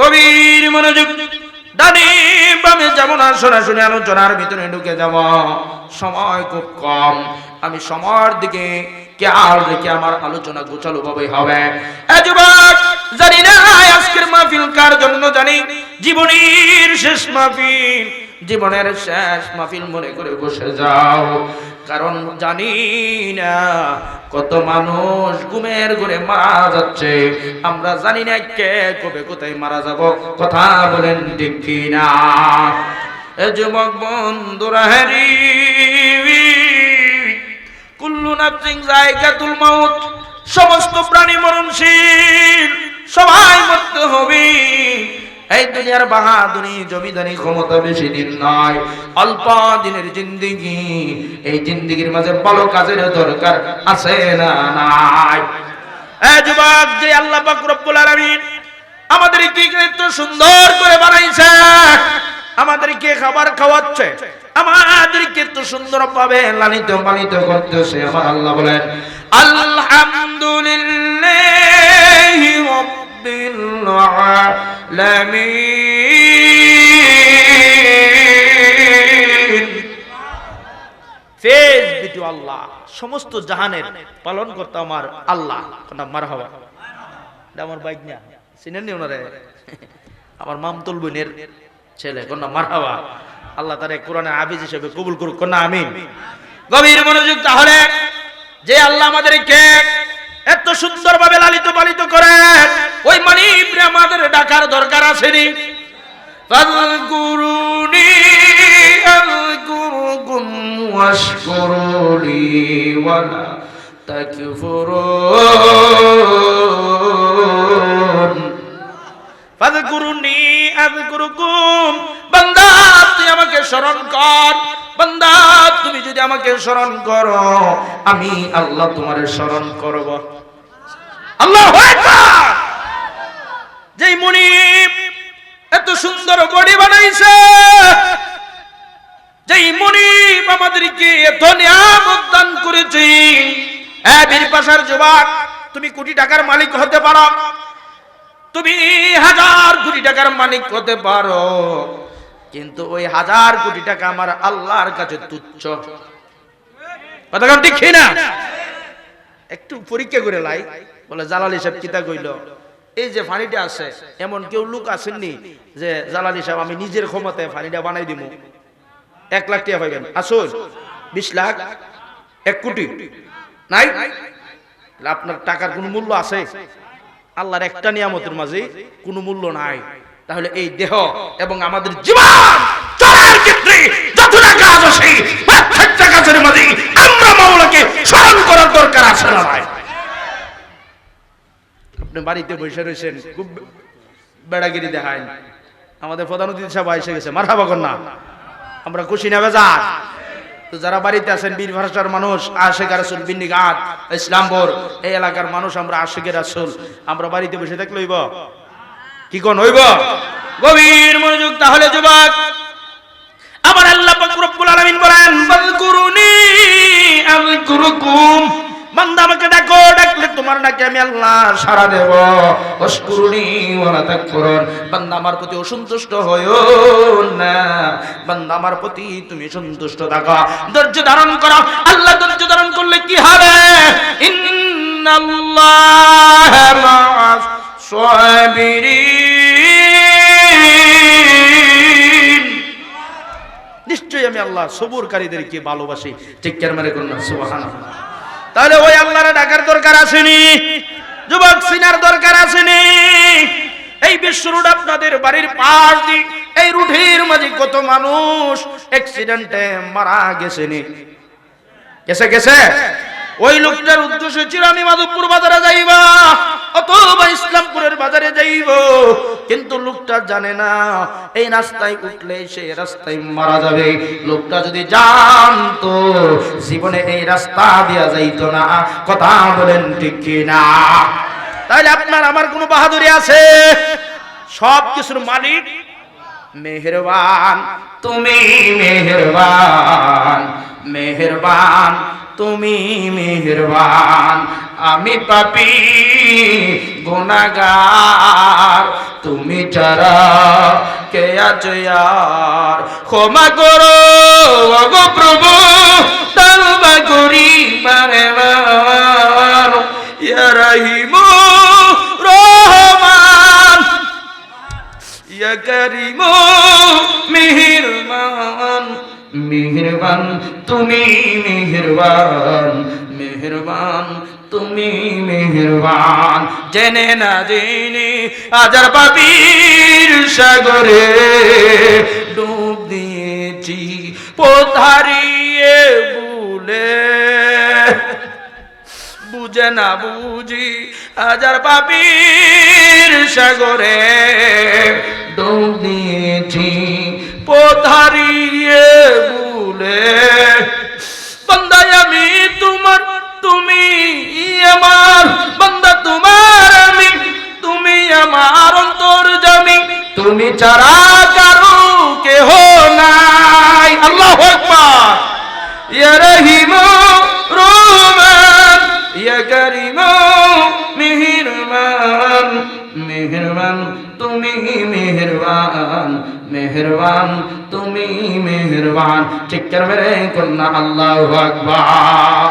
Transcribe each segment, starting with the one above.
গভীর মনোযোগ ডানে বামে যাব না সরাসরি আলোচনার ভিতরে ঢুকে যাব। সময় খুব কম। আমি সময়ের দিকে, খেয়াল রেখে আমার আলোচনা গোছালো ভাবে হবে। জানি না আজকের মাহফিল কার জন্য জানি? জীবনের শেষ মাহফিল। জীবনের শেষ মাহফিল মনে করে বসে যাও। কারণ জানি না কত মানুষ ঘুমের ঘুরে মারা যাচ্ছে। আমরা জানি না কে কবে কোথায় মারা যাব। কথা বলেন কি না যুবক বন্ধুরা হ্যারি কুল্লু নাফসিং জায়গাতুল মাউত, সমস্ত প্রাণী মরণশীল, সবাই মরতে হবে। এই দুনিয়ার বাহাদুরি, জমিদারি ক্ষমতা বেশি দিন নয়। অল্প দিনের জিন্দিগি, এই জিন্দিগির মাঝে ভালো কাজের দরকার আছে না নাই? এই যুবক সুন্দর করে বানাইছে, আমাদেরকে খাবার খাওয়াচ্ছে, আমাদেরকে এত সুন্দর ভাবে লালিত পালিত করতেছে আল্লাহ বলেন, আলহামদুলিল্লাহি সমস্ত জাহানের পালন করতে আমার আল্লাহ। মার হওয়া আমার বাইক না চিনেন নি ওনারে? আমার মামতুল বোনের ছেলে কন্যা মার হওয়া আল্লাহ তার কোরআনে আবিজ হিসেবে কবুল করুক কন্যা আমিন। গভীর মনোযোগ তাহলে, যে আল্লাহ আমাদেরকে এত সুন্দর ভাবে লালিত পালিত করে ওই মানিবরে আমাদের ডাকার দরকার আসেনি فاذكروني أذكركم واشكروا لي ولا تكفرون ফাযকুরুনি আযকুরুকুম বান্দা তুই আমাকে স্মরণ কর বান্দা তুমি যদি আমাকে স্মরণ করো আমি আল্লাহ তোমার স্মরণ করব আল্লাহু যেই এত সুন্দর বডি বানাইছে, যেই মুনিব আমাদেরকে এত নিয়ামত দান করেছে, এ বীর পাশার যুবক, তুমি কোটি টাকার মালিক হতে পারো, তুমি হাজার কোটি টাকার মালিক হতে পারো, কিন্তু ওই হাজার কোটি টাকা আমার আল্লাহর কাছে তুচ্ছ। কথা ঠিক না? একটু পরীক্ষা করে লাই। বলে, জালালি সাহেব কিতা কইল? এই যে ফানিটা আছে, এমন কেউ লোক আসেননি যে, জালালি সাহেব, আমি নিজের ক্ষমতায় ফানিটা বানাই দিব এক লাখ টাকা পাইবেন আসুন, বিশ লাখ, এক কোটি। নাই? আপনার টাকার কোনো মূল্য আছে? আল্লাহর একটা নিয়ামতের মাঝে কোনো মূল্য নাই। তাহলে এই দেহ এবং আমাদের জীবন চলার ক্ষেত্রে যতটা কাজ আছে, প্রত্যেকটা কাজের মাঝে আমরা মাওলাকে স্মরণ করার দরকার আছে না আপনি বাড়িতে বসে রয়েছেন, খুব বেড়াগিরি দেখায়। আমাদের প্রধান অতিথি সাহেব এসে গেছে, মারহাবা কন্যা। আমরা খুশি না বেজার। তো যারা বাড়িতে আছেন, বীর ভাষার মানুষ আশেখ রাসুল বিন্নি ঘাট ইসলামপুর, এই এলাকার মানুষ, আমরা আশেখের রাসুল। আমরা বাড়িতে বসে থাকলে হইব? কি কোন হইব? গভীর মনোযোগ তাহলে যুবক, আমার আল্লাহ রব্বুল আলামিন বলেন ফাযকুরুনি আযকুরুকুম বান্দা আমাকে ডাকলে তোমার ডাকে আমি আল্লাহ সাড়া দেব? অস্কুরুনি ওয়ালা তাকফুরুন। বান্দা আমার প্রতি অসন্তুষ্ট হয়ো না। বান্দা আমার প্রতি তুমি সন্তুষ্ট থাকো। ধৈর্য ধারণ করো। আল্লাহ ধৈর্য ধারণ করলে কি হবে? ইন্নাল্লাহ মা'আস সাবিরিন। নিশ্চয়ই আমি আল্লাহ সবুরকারীদেরকে ভালোবাসি। ঠিক কেন মানে করুন সুবহানাল্লাহ। তাহলে ওই আল্লাহরে ডাকার দরকার আসেনি? যুবক সিনার দরকার আসেনি? এই বিশ্ব রোড আপনাদের বাড়ির পাশ দিয়ে, এই রুটির মাঝে কত মানুষ অ্যাক্সিডেন্টে মারা গেছেনি। গেছে গেছে? ওই লোকটার উদ্দেশ্য ছিল আমি মাধবপুর বাজারে যাইবা। অথবা ইসলামপুরের বাজারে যাইব। কিন্তু লোকটা জানে না, এই রাস্তায় উঠলে সে রাস্তায় মারা যাবে। লোকটা যদি জানতো, জীবনে এই রাস্তা দেওয়া যাইতো না। কথা বলেন ঠিক না তাহলে আপনার আমার কোনো বাহাদুরি আছে? সব কিছুর মালিক মেহেরবান। তুমি মেহেরবান মেহেরবান। তুমি মেহেরবান, আমি পাপি গুনাগার তুমি ছাড়া কে আছে আর ক্ষমা করো, ওগো প্রভু তওবা করি ইয়া রহিম রহমান, ইয়া করিম মেহেরবান মেহেরবান, তুমি মেহেরবান মেহেরবান, তুমি মেহেরবান। জেনে না জেনে আজার পাপির সাগরে ডুব দিয়েছি, পোধারিয়ে ভুলে বুঝে না বুঝি হাজার পাপির সাগরে ডুব দিয়েছি। পোধারিয়ে ভুলে বন্দায় আমি তোমার, তুমি আমার, বন্দা তোমার আমি, তুমি আমার অন্তর জামি, তুমি ছাড়া কারও কেহ নাই। আল্লাহ ইয়া রহিম মেহেরবান, তুমি মেহেরবান। ঠিক করবে রে কন্যা? আল্লাহ আকবার।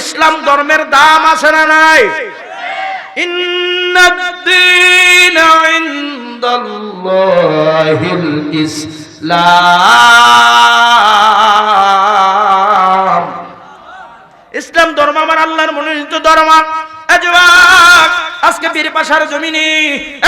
ইসলাম ধর্মের দাম আছে না নাই? ইসলাম। ইসলাম ধর্ম আমার আল্লাহর মনোনীত ধর্ম। আজকে বীর পাশার জমিনে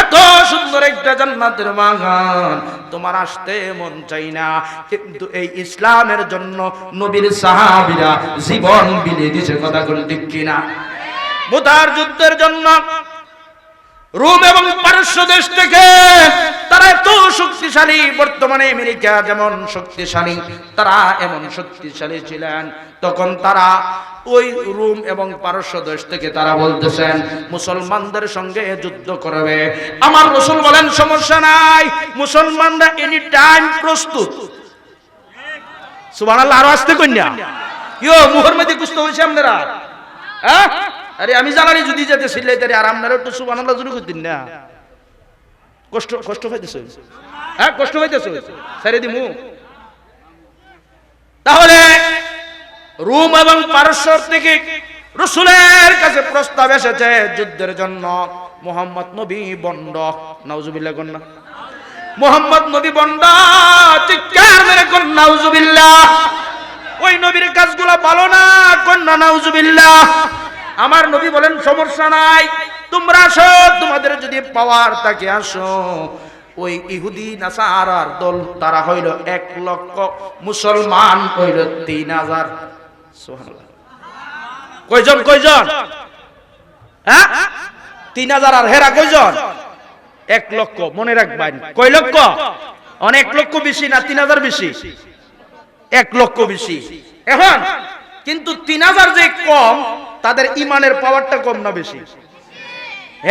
এত সুন্দর একটা জান্নাতের বাগান। তোমার আসতে মন চাই না, কিন্তু এই ইসলামের জন্য নবীর সাহাবীরা জীবন বিলিয়ে দিছে কথা কোন ঠিক কিনা? মুতার যুদ্ধের জন্য রোম এবং পারস্য দেশ থেকে তারা এত শক্তিশালী, বর্তমানে আমেরিকা যেমন শক্তিশালী, তারা এমন শক্তিশালী ছিলেন। তখন তারা ওই রোম এবং পারস্য দেশ থেকে তারা বলতেছেন, মুসলমানদের সঙ্গে যুদ্ধ করবে। আমার রসুল বলেন, সমস্যা নাই, মুসলমানরা এনি টাইম প্রস্তুত। সুবহানাল্লাহ, আরও আসতে কন্যা ইয়ো মুহর মধ্যে কুস্ত হয়েছে আপনারা হ্যাঁ? আরে আমি জানানি যদি যেতে সিলাই তারে, আর আপনারা একটু সুবহানাল্লাহ শুরু করতেন না। কষ্ট কষ্ট পাইতেছে হ্যাঁ কষ্ট পাইতেছে ছেড়ে দিমু। তাহলে রোম এবং পারস্য থেকে রসুলের কাছে প্রস্তাব এসেছে যুদ্ধের জন্য মোহাম্মদ নবী বন্ড। নাউজুবিল্লাহ কন্যা। মোহাম্মদ নবী বন্ড, চিৎকার মেরে কোন ওই নবীর কাজগুলো ভালো না, কন্যা, নাউজুবিল্লাহ। আমার নবী বলেন, সমস্যা নাই। তোমরা আসো, তোমাদের যদি পাওয়ার তাকে আসো। ওই ইহুদি, নাসারার দল, তারা হইল এক লক্ষ মুসলমান, হইল তিন হাজার। কয়জন কয়জন? হ্যাঁ? তিন হাজার আর হেরা কয়জন? এক লক্ষ, মনে রাখবেন। কয় লক্ষ? অনেক লক্ষ বেশি না, তিন হাজার বেশি? এক লক্ষ বেশি। এখন কিন্তু তিন হাজার যে কম, তাদের ইমানের পাওয়ারটা কম না বেশি।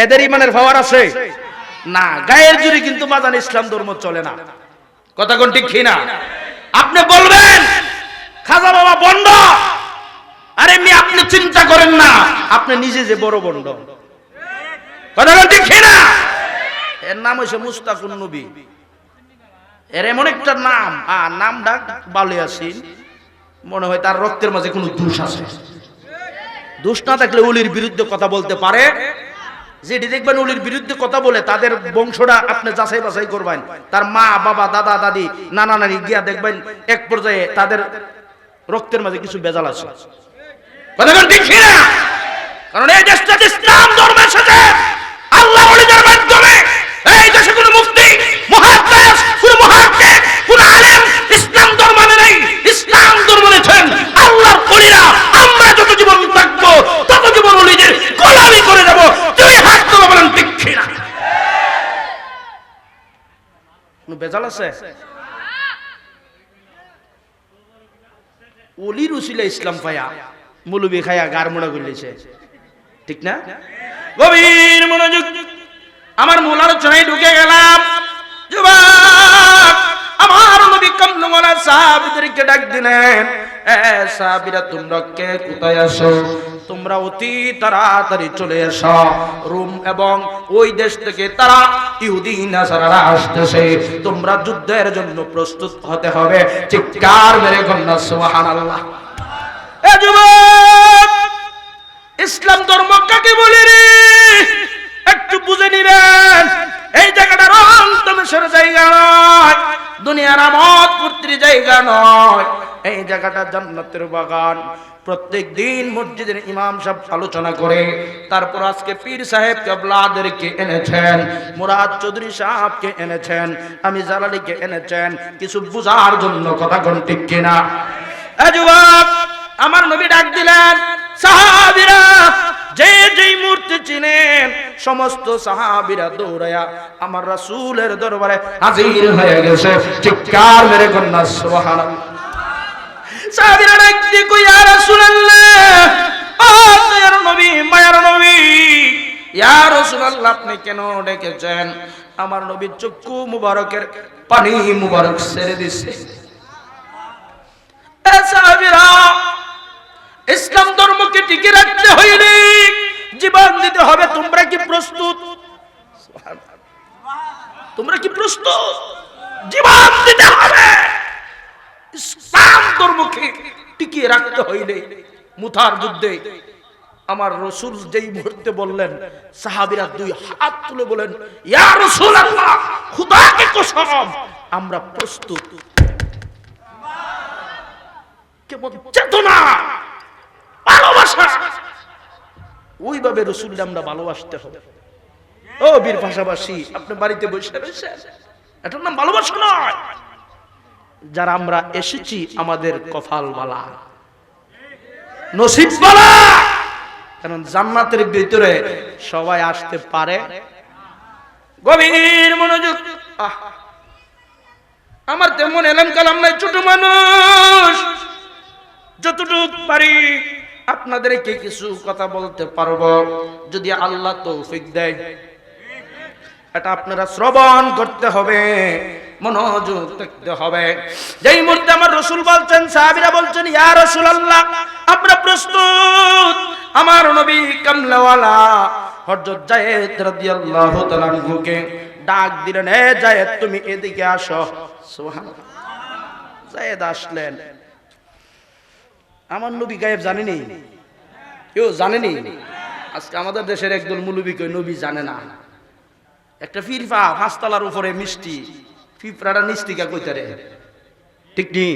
এদের ইমানের পাওয়ার আছে? না, গায়ের জুড়ে কিন্তু বাজান ইসলাম ধর্ম চলে না। কথা কোন ঠিক না আপনি বলবেন, খাজা বাবা বন্ড আরে মি, আপনি চিন্তা করেন না, আপনি নিজে যে বড় বন্ড কথা কোন ঠিক না এর নাম হইছে মুস্তাকুন নবী। এর এমন একটা নাম আর নামটা বালে আসিন মনে হয় তার রক্তের মাঝে কোনো দোষ আছে। দোষ না থাকলে উলির বিরুদ্ধে কথা বলতে পারে। যেটি দেখবেন উলির বিরুদ্ধে কথা বলে, তাদের বংশটা আপনি যাচাই বাছাই করবেন। তার মা, বাবা, দাদা, দাদি, নানা, নানি গিয়া দেখবেন এক পর্যায়ে তাদের রক্তের মাঝে কিছু বেজাল আছে। কারণ এই দেশটা ইসলাম ধর্মের সাথে। আল্লাহ ওলিদের মাধ্যমে এই দেশে কোনো মুফতি মুহাদ্দিস কোন মুহাদ্দিস কোন আলেম ইসলাম ধর্ম মানে নেই ইসলাম আমরা যত জীবন থাকব, তত জীবন গোলামি করে যাব বেজাল আছে? অলির ইসলাম পায়া, মুলুবি গার মোড়া ঠিক না? গভীর মনোযোগ, আমার মূল আলোচনায় ঢুকে গেলাম। কম সাহাবীদেরকে ডাক দিলেন, এ সাহাবীরা, তোমরা কে? কোথায় আসো তোমরা অতি তাড়াতাড়ি চলে এসো। এবং ওই দেশ থেকে তারা ইহুদি, নাসারারা আসতেছে। তোমরা যুদ্ধের জন্য প্রস্তুত হতে হবে। চিৎকার মেরে সুবহানাল্লাহ। এ যুবক, ইসলাম ধর্ম কাকে বলি রে? একটু বুঝে নিবেন। এই জায়গাটা রং তমেশের জায়গা নয়, দুনিয়ার আমদ পুত্রী জায়গা নয়। এই জায়গাটা জান্নাতের বাগান। প্রত্যেক দিন মসজিদের ইমাম সাহেব আলোচনা করে, তারপর আজকে পীর সাহেব কেবলাদেরকে এনেছেন, মুরাদ চৌধুরী সাহেবকে এনেছেন, আমি জালালিকে এনেছেন, কিছু বুঝার জন্য কথা কোন ঠিক কিনা? আমার নবী ডাক দিলেন, সাহাবিরা যে যেই মূর্তি চিনেন, সমস্ত সাহাবিরা দৌড়ায়া আমার রাসূলের দরবারে হাজির হয়ে গেছে। চিৎকার মেরে কন্যা সাহাবিরা ও নবী, মায়ার নবী, ইয়া রাসূলুল্লাহ, আপনি কেন ডেকেছেন? আমার নবীর চক্ষু মুবারকের পানি মুবারক ছেড়ে দিছে। সাহাবীরা ইসলাম ধর্মকে টিকে রাখতে হইলে জীবন দিতে হবে, তোমরা কি প্রস্তুত? তোমরা কি প্রস্তুত? জীবন দিতে হবে। ইসলাম ধর্মকে টিকিয়ে রাখতে হইলে মুথার যুদ্ধে আমার রসুল যেই মুহূর্তে বললেন, সাহাবিরা দুই হাত তুলে বলেন ইয়া কসম, আমরা প্রস্তুত। কেমন চেতনা! ভালোবাসা। ওইভাবে রসুল আমরা ভালোবাসতে হবে। ও বীর ভাষাভাষী, আপনি বাড়িতে বসে এটার নাম ভালোবাসা নয়। যারা আমরা এসেছি আমাদের কপাল বালা নসিব বালা কারণ জান্নাতের ভিতরে সবাই আসতে পারে। গভীর মনোযোগ। আমার তেমন এলাম কালাম নাই, ছোট মানুষ। যতটুক পারি আপনাদেরকে কিছু কথা বলতে পারব, যদি আল্লাহ তৌফিক দেয়। এটা আপনারা শ্রবণ করতে হবে, মনোযোগ দেখতে হবে। যেই মুহূর্তে আমার রসুল বলছেন, সাহাবিরা বলছেন, ইয়া রসুল আল্লাহ আমরা প্রস্তুত। আমার নবী কামলাওয়ালা হযরত জায়েদ রাদিয়াল্লাহু তাআলা আনহুকে ডাক দিলেন, এ জায়েদ তুমি এদিকে আসো। সুবহানাল্লাহ। জায়েদ আসলেন। আমার নবী গায়েব জানেনি? কেউ জানেনি? আজকে আমাদের দেশের একদল মুলুবি কই, নবী জানে না। একটা ফিরফা, পাঁচতলার উপরে মিষ্টি, পিঁপড়াটা নিস্তিকা কইতারে ঠিক নি?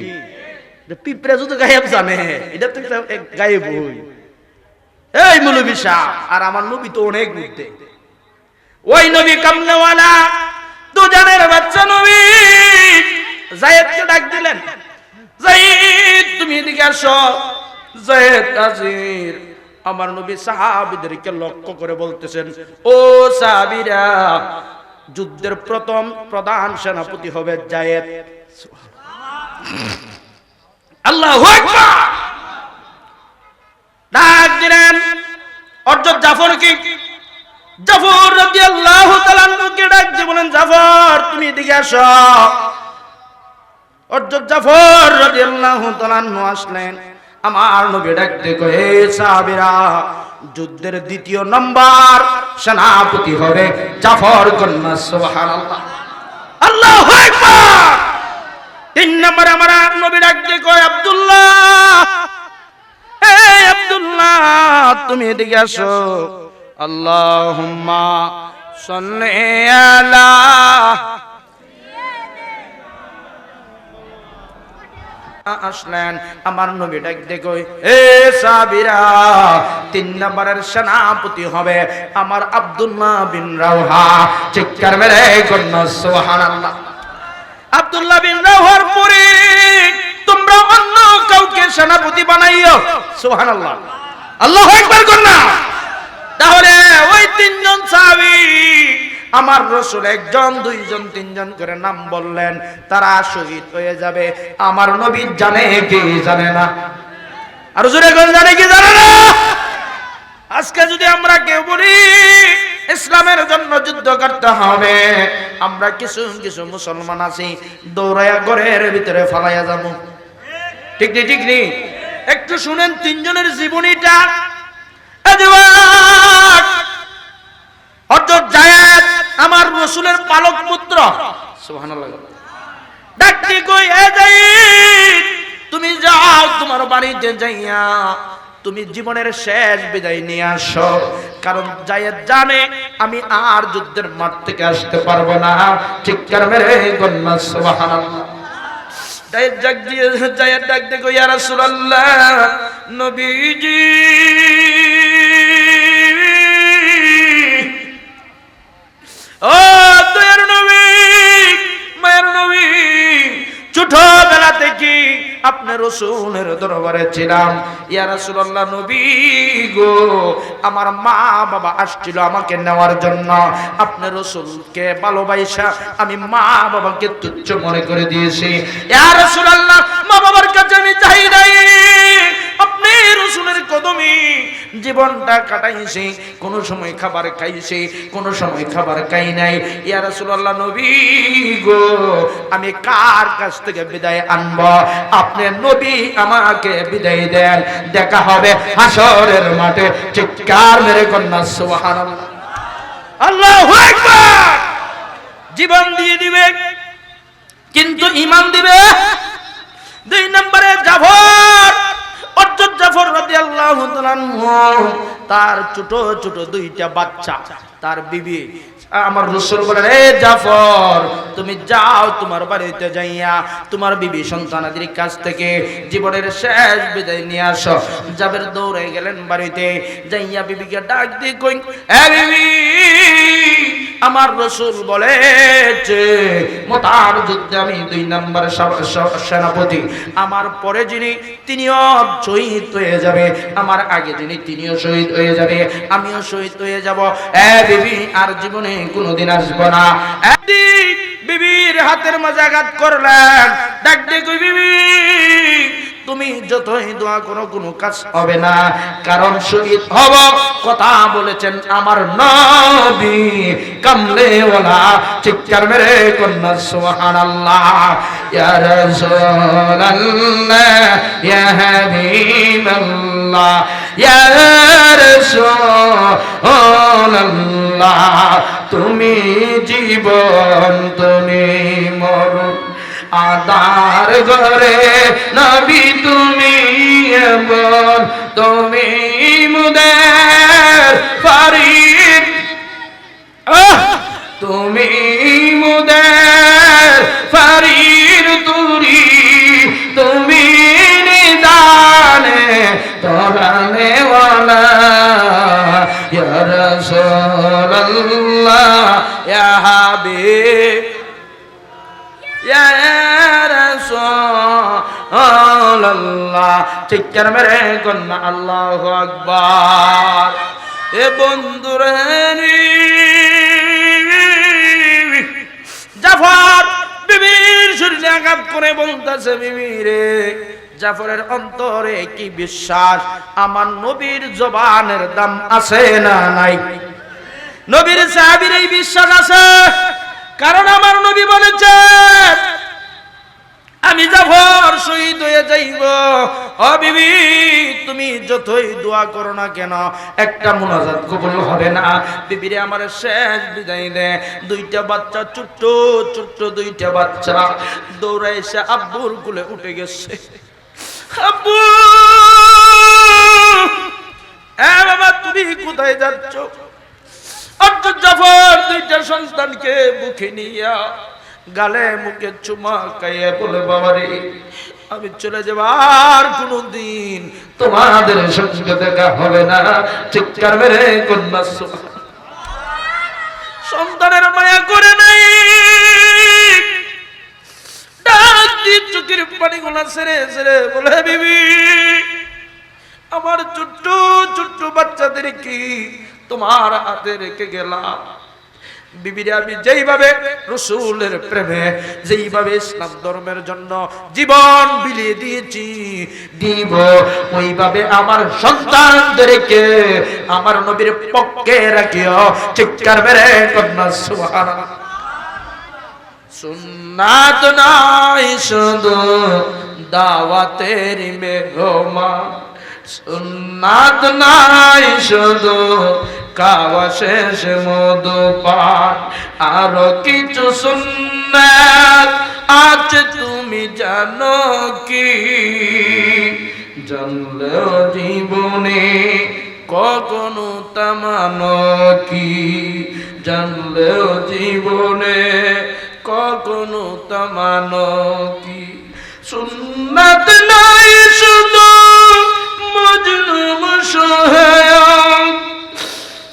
পিঁপড়া যদি গায়েব জানে, এটা তো গায়েব হই। এই মুলুবি শাহ আর আমার নবী তো অনেক বুঝতে ওই নবী কামনেওয়ালা দুজনের বাচ্চা নবী, জায়েদকে ডাক দিলেন। জায়েদ তুমি এদিকে আসো। জায়েদ আজির আমার নবী সাহাবীদেরকে লক্ষ্য করে বলতেছেন, ও সাহাবীরা, যুদ্ধের প্রথম প্রধান সেনাপতি হবে জায়েদ আল্লাহু ডাক দিলেন। অর্জত জাফর কি? জাফর রাদিয়াল্লাহু তাআলা ডাক দিয়ে জাফর, তুমি এদিকে আসো। জাফর আসলেন। আমার নবী ডাকতে কয়ে সাহাবীরা, যুদ্ধের দ্বিতীয় নম্বর সেনাপতি হবে জাফর কন্যা আল্লাহু তিন নম্বর আমার নবী ডাকতে কয়, আব্দুল্লাহ আব্দুল্লাহ, তুমি এদিকে আসো। আল্লাহুম্মা সাল্লি আসলেন। আমার নবী ডাক দেখো এ সাবিরা, তিন নম্বরের সেনাপতি হবে আমার আব্দুল্লাহ বিন রাওহা চিৎকার মেরে কন্যা সুবহানাল্লাহ। আব্দুল্লাহ বিন রাওহার পরে, তোমরা অন্য কাউকে সেনাপতি বানাইও। সুবহানাল্লাহ। আল্লাহু আকবার কন্যা তাহলে ওই তিন আমার রসুল একজন, দুইজন, তিনজন করে নাম বললেন, তারা শহীদ হয়ে যাবে। আমার নবী জানে কি জানে না। আর জোরে জানে কি জানে না? আজকে যদি আমরা কেউ বলি, ইসলামের জন্য যুদ্ধ করতে হবে, আমরা কিছু কিছু মুসলমান আছি, দৌড়াইয়া ঘরের ভিতরে ফালাইয়া যাব। ঠিক নেই ঠিক নেই একটু শুনেন তিনজনের জীবনীটা। হযরত জায়েদ আমার রসুলের পালক পুত্র। ডাকতে কই তুমি যাও তোমার বাড়িতে যাইয়া তুমি জীবনের শেষ বিদায় নিয়ে আসো। কারণ জায়েদ জানে আমি আর যুদ্ধের মাঠ থেকে আসতে পারব না। ঠিক সুবহানাল্লাহ। জায়েদ ডাক দিয়ে জায়েদ ডাক কই ইয়া রাসূলুল্লাহ নবীজি ও দয়ার নবী মায়ের নবী ছোটবেলা থেকে আপনার রসুলের দরবারে ছিলাম? ইয়া রাসূলুল্লাহ নবী গো, আমার মা বাবা আসছিল আমাকে নেওয়ার জন্য। আপনার রসুলকে ভালোবাসা, আমি মা বাবাকে তুচ্ছ মনে করে দিয়েছি। ইয়া রাসূলুল্লাহ, মা বাবার কাছে আমি চাই নাই। রসুলের কদমে জীবনটা কাটাইছে। কোন সময় খাবার খাইছে, কোন সময় খাবার খাই নাই। ইয়া রাসূলুল্লাহ নবী গো, আমি কার কাছ থেকে বিদায় আনব? আপনি নবী আমাকে বিদায় দেন, দেখা হবে হাসরের মাঠে। চিৎকার মেরে কন্যা, সুবহানাল্লাহ। আল্লাহু আকবার! জীবন দিয়ে দিবে, কিন্তু ইমান দিবে। দুই নম্বরে অর্জুন জাফর রাদিয়াল্লাহু তার ছোট ছোট দুইটা বাচ্চা, তার বিবি। আমার রসুল বলেন, এ জাফর, তুমি যাও তোমার বাড়িতে যাইয়া তোমার বিবি সন্তানাদের কাছ থেকে জীবনের শেষ বিদায় নিয়ে আসো। জাবের দৌড়ে গেলেন বাড়িতে, যাইয়া বিবিকে ডাক দিয়ে কই এ বিবি আমার রসুল বলেছে মোতার যুদ্ধে আমি দুই নম্বর সেনাপতি। আমার পরে যিনি, তিনিও শহীদ হয়ে যাবে। আমার আগে যিনি, তিনিও শহীদ হয়ে যাবে। আমিও শহীদ হয়ে যাব। এ বিবি, আর জীবনে কোনোদিন আসব না। বিবির হাতের আঘাত করলেন। ডাক কই বিবি। তুমি যতই দোয়া করো, কোনো কাজ হবে না। কারণ শহীদ হব, কথা বলেছেন আমার নবী। কামলে ওলা, চিৎকার মেরে কন্যা, সুবহানাল্লাহ। ইয়া রাসূলুল্লাহ, ইয়া হাবিবাল্লাহ, ইয়া রাসূলুল্লাহ। তুমি জীবন, তুমি মরণ। আদার ঘরে নবী তুমি এমন, তুমি মুদের ফারিদ! তুমি মুদের ফারির তুরি, তুমি নিদানে তোরানে ওয়ালা। ইয়া রাসূলুল্লাহ, ইয়া হাবিব। চিৎকার মেরে কন্যা? আল্লাহু আকবার। এ বন্ধুরে জাফর বিবির শরীরে আঘাত করে বলতেছে, বিবি রে, জাফরের অন্তরে কি বিশ্বাস? আমার নবীর জবানের দাম আছে না নাই? নবীর সাহাবীর এই বিশ্বাস আছে। কারণ আমার নবী বলেছে আমি জাফর শহীদ হয়ে যাইব, ও বিবি, তুমি যতই দোয়া করো না কেন, একটা মুনাজাত কবুল হবে না। বিবিরে আমার শেষ বিদায় দে। দুইটা বাচ্চা, ছোট্ট ছোট্ট দুইটা বাচ্চা। দৌড়ে এসে আব্বুর কুলে উঠে গেছে। আব্বু! এ বাবা, তুমি কোথায় যাচ্ছ? অর্জুন জাফর দুইটা সন্তানকে বুকে নিয়া গালে মুখে চুমা খাইয়ে বলে, বাবারে, আমি চলে যাব আর কোনদিন তোমাদের সঙ্গে দেখা হবে না। চিৎকার মেরে কন্যা সন্তানের মায়া করে নাই। ডাক দিয়ে চোখের পানিগুলা সেরে ছেড়ে বলে, বিবি, আমার ছোট্ট ছোট্ট বাচ্চাদের কি তোমার হাতে রেখে গেলাম। আমি যেইভাবে রসুলের প্রেমে, যেইভাবে ইসলাম ধর্মের জন্য জীবন বিলিয়ে দিয়েছি, দিব ওইভাবে আমার সন্তানদেরকে আমার নবীর পক্ষে রাখিও, চিৎকার মেরে কন্যা, সুবহানাল্লাহ। সুন্নাত নাই, শুধু দাওয়াতের সুন্নাত নাই, শুধু কাওয়া শেষ মধু পান। আরও কিছু সুন্নাত আছে, তুমি জানো কি? জানলেও জীবনে কখনো তামানো কি? জানলেও জীবনে কখনো তামানো কি? সুন্নাত নাই শুধু মজলুম সহায়ক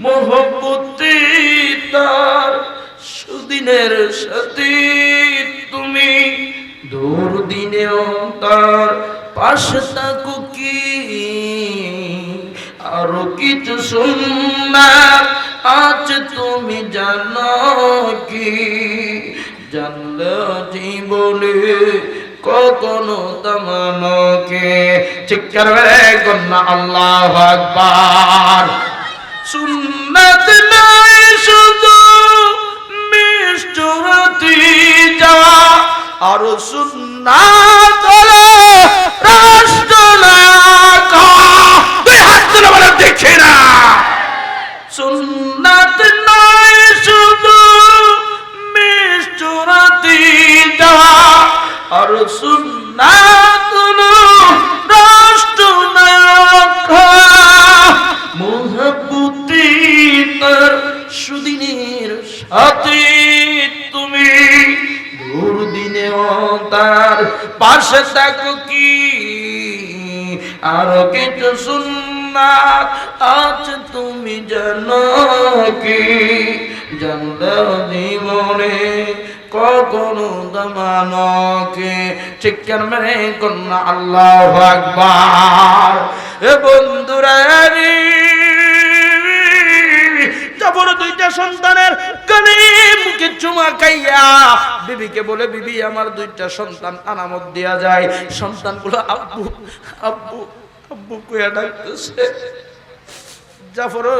মহব্বতি তার সুদিনের সাথী তুমি দূর দিনেও তার পাশে থাকো কি? আরও কিছু সুন্দর আছে তুমি জানো কি? জানলে জীবনে কখনো তমনকে চিৎকার করে, কন্যা আল্লাহ আকবার। সুন্নাত নাই, শুধু মিষ্টুরতি যাওয়া। আর সুন্নাত হলো রাষ্ট্রনায়ক তুই হাত তুলে বলে, দেখে না সুন্নাত থাকো কি? আরও কিছু সুন্নাত আছে তুমি জানো কি? জানলে জীবনে কখনো দমানকে চিৎকার মেরে কন্যা আল্লাহ আকবার। এ বন্ধুরা দুইটা সন্তানের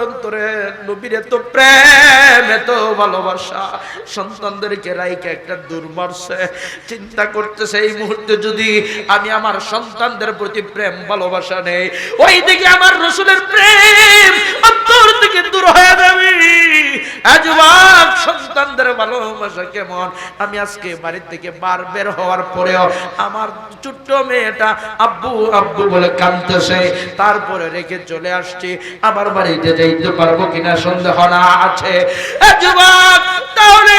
অন্তরে নবীর এত প্রেম, এত ভালোবাসা, সন্তানদেরকে রাইকে একটা দূর মারছে। চিন্তা করতেছে, এই মুহূর্তে যদি আমি আমার সন্তানদের প্রতি প্রেম, ভালোবাসা নেই ওই দিকে আমার রসুলের প্রেম অন্তর থেকে দূর হয়ে যাবে। আজবাক সন্তানদের ভালোবাসা কেমন? আমি আজকে বাড়ি থেকে বার বের হওয়ার পরেও আমার ছোট্ট মেয়েটা আব্বু আব্বু বলে কাঁদতেছে। তারপরে রেখে চলে আসছি। আমার বাড়িতে যাইতে পারব কিনা সন্দেহ না আছে। যুবক তাহলে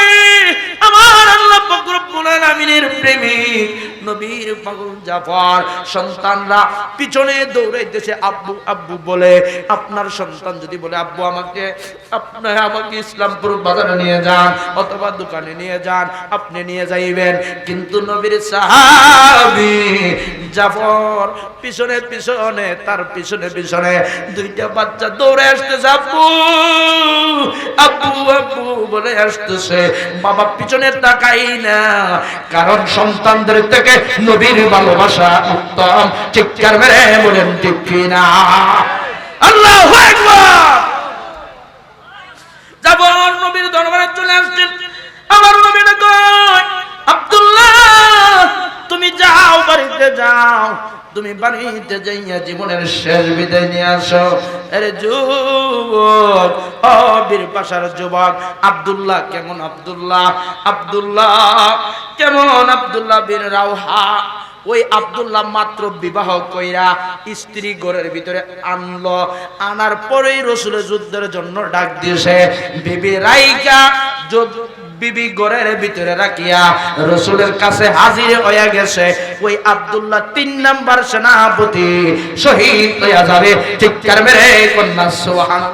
আব্বু আব্বু বলে, আপনার সন্তান যদি বলে, আব্বু, আমাকে আপনার আমাকে ইসলামপুর বাজারে নিয়ে যান অথবা দোকানে নিয়ে যান, আপনি নিয়ে যাইবেন। কিন্তু নবীর সাহাবী জাফর, পিছনে পিছনে, তার পিছনে পিছনে দুইটা বাচ্চা দৌড়ে আসতেছে, আব্বু আব্বু আব্বু বলে আসতেছে। বাবা পিছনে তাকাই না, কারণ সন্তানদের থেকে নবীর ভালোবাসা উত্তম। চিৎকার মেরে বলেন, ঠিক কিনা? আল্লাহ যাবর নবীর দরবারে চলে আসছেন আমার নবীটা আব্দুল্লাহ! তুমি যাও, বাড়িতে যাও। তুমি বাড়িতে যাইয়া জীবনের শেষ বিদায় নিয়ে আসো। আরে যুবক, ও বীর পাশার যুবক, আব্দুল্লাহ, কেমন আব্দুল্লাহ? আব্দুল্লাহ, কেমন আব্দুল্লাহ বীর রাউহা ওই আব্দুল্লাহ মাত্র বিবাহ কইরা স্ত্রী ঘরের ভিতরে আনলো। আনার পরেই রসুলের যুদ্ধের জন্য ডাক দিয়েছে, বিবি রাইকা বিবি ঘরের ভিতরে রাখিয়া রসুলের কাছে হাজির হয়ে গেছে। ওই আব্দুল্লাহ তিন নাম্বার সেনাপতি শহীদ হইয়া যাবে। চিৎকার মেরে কন্যা সুবহান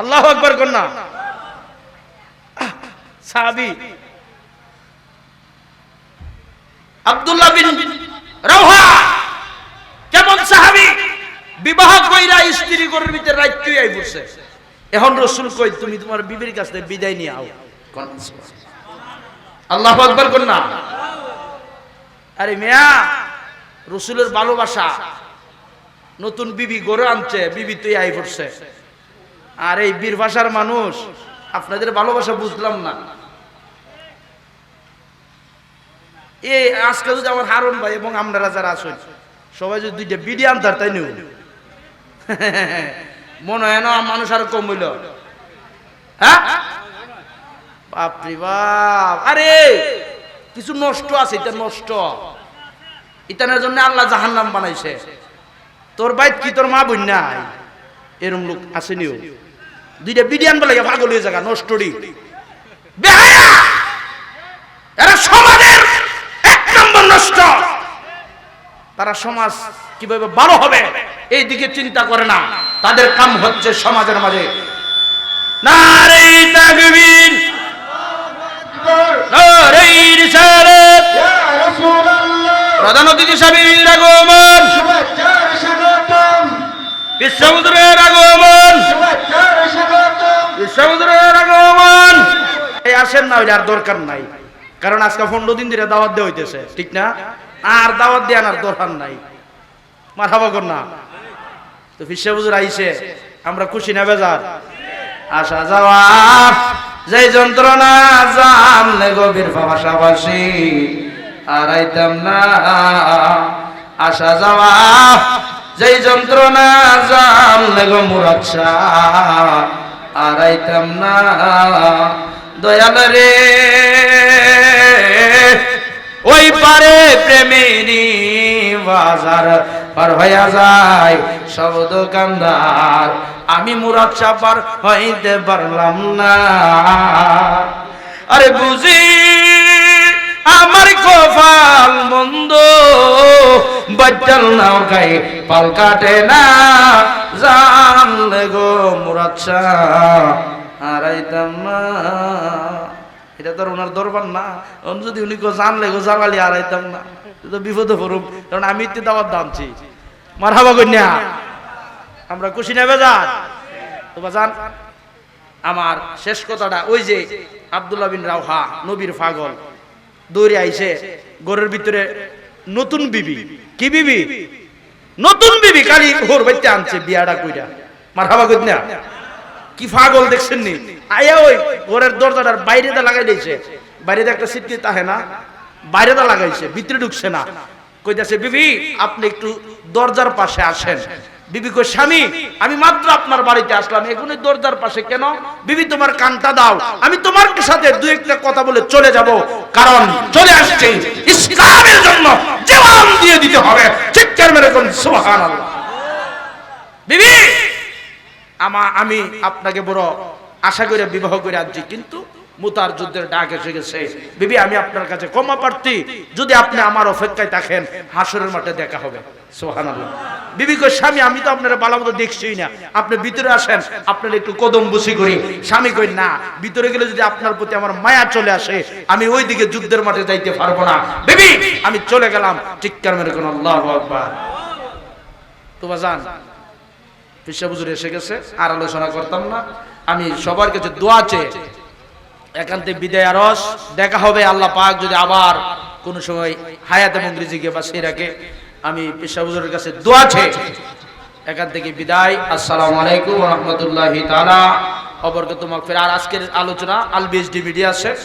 আল্লাহ আকবার কন্যা। সাহাবী। আব্দুল্লাহ বিন রাওহা। কেমন সাহাবী? বিবাহ কইরা স্ত্রী ঘরের ভিতরে রাখতেই আই পড়ছে। এখন রসুল কই তুমি তোমার বিবির কাছে বিদায় নিয়ে আও। আল্লাহ আকবার না। আরে মিয়া, রসুলের ভালোবাসা। নতুন বিবি গড়ে আনছে, বিবি তুই আই পড়ছে আর এই বীর ভাষার মানুষ, আপনাদের ভালোবাসা বুঝলাম না। এ, আজকে যদি আমার হারুন ভাই এবং আপনারা যারা আছেন, সবাই যদি দুইটা বিডি আনতার তাই নিউ মনে হয় না, মানুষ আর কম হইল। হ্যাঁ? আরে, কিছু নষ্ট আছে, এটা নষ্ট। ইতানের জন্য আল্লাহ জাহান্নাম বানাইছে। তোর বাইত কি, তোর মা বোন নাই? এরম লোক আসেনিও দুইটা বিডিয়ান বলে পাগল হয়ে জায়গা নষ্টরি এরা সমাজের এক নম্বর নষ্ট। তারা সমাজ কীভাবে ভালো হবে এই দিকে চিন্তা করে না। তাদের কাম হচ্ছে সমাজের মাঝে। নারে তাকবীর। প্রধান অতিথি সাবির আগমন বিশ্বমুদ্রের আগমন বিশ্বমুদ্রের আগমন আসেন না আর দরকার নাই। কারণ আজকে পনেরো দিন ধরে দাওয়াত দেওয়া হইতেছে ঠিক না? আর দাওয়াত দিয়ে আনার দরকার নাই। মাথাবা কর না। তো বিশ্বমুদ্র আইসে আমরা খুশি না বেজার। আসা যাওয়া। যেই যন্ত্রণা জানলে গভীর আর আইতাম না। আসা যাওয়া, যেই যন্ত্রণা জানলে গো মুরাচ্ছা আর আইতাম না। দয়াল রে, ওই পারে প্রেমেরই বাজার পার হইয়া যায় সব দোকানদার আমি মুরাদ চাপার হইতে পারলাম না। আরে বুঝি, আমার কপাল মন্দ বাচ্চাল নাও খাই, পাল কাটে না। জানলে গো মুরাচ্ছা হারাইতাম না। এটা তো ওনার দরবার না। যদি উনি গো জানলে গো জ্বালালি হারাইতাম না। বিপদে পড়ুম কারণ আমি তো দাওয়াত দামছি মারহাবা কন্যা। আমরা খুশি নেবে যান তো জান আমার শেষ কথাটা ওই যে আব্দুল্লাহ বিন রাওহা, নবীর পাগল, দৌড়ে আইছে, ঘরের ভিতরে নতুন বিবি। কি বিবি? নতুন বিবি কালি হোর বাইতে আনছে বিয়াটা কইরা। মারহাবা কন্যা। কি পাগল দেখছেন নি? আয়া ওই ঘরের দরজাটার বাইরে লাগাই দিয়েছে। বাইরে একটা সিটকে তাহে না? বাইরে দা লাগাইছে, ভিতরে ঢুকছে না। কইতাছে, বিবি, আপনি একটু দরজার পাশে আসেন। বিবি কই স্বামী, আমি মাত্র আপনার বাড়িতে আসলাম। এখনই দরজার পাশে কেন? বিবি, তোমার কানটা দাও। আমি তোমার সাথে দু একটা কথা বলে চলে যাব। কারণ চলে আসছে ইসলামের জন্য জীবন দিয়ে দিতে হবে। চিৎকার মেরে কোন, সুবহানাল্লাহ। বিবি, আমা, আমি আপনাকে বড় আশা করে বিবাহ করে আনছি, কিন্তু মুতার যুদ্ধের ডাক এসে গেছে। বিবি, আমি আপনার কাছে ক্ষমা প্রার্থী। যদি আপনি আমার অপেক্ষায় থাকেন, হাসরের মাঠে দেখা হবে। সোহানাল্লাহ বিবি কই স্বামী, আমি তো আপনার ভালো মতো দেখছিই না। আপনি ভিতরে আসেন, আপনার একটু কদম বসি করি। স্বামী কই না, ভিতরে গেলে যদি আপনার প্রতি আমার মায়া চলে আসে, আমি ওই দিকে যুদ্ধের মাঠে যাইতে পারব না। বিবি, আমি চলে গেলাম, চিৎকার মেরে কোন আল্লাহ আকবার। তো বাজান, পিসা বুজুর এসে গেছে, আর আলোচনা করতাম না। আমি সবার কাছে দোয়া চেয়ে একান্তে বিদায় আরস, দেখা হবে, আল্লাহ পাক যদি আবার কোন সময় হায়াতে মন্ত্রীজিকে বা রাখে, আমি পেশাবুজুরের কাছে দোয়া চেয়ে এখান থেকে বিদায়। আসসালামু আলাইকুম রহমতুল্লাহ তালা অবরকে তোমাকে ফের আর আজকের আলোচনা আলবিএসডি মিডিয়া শেষ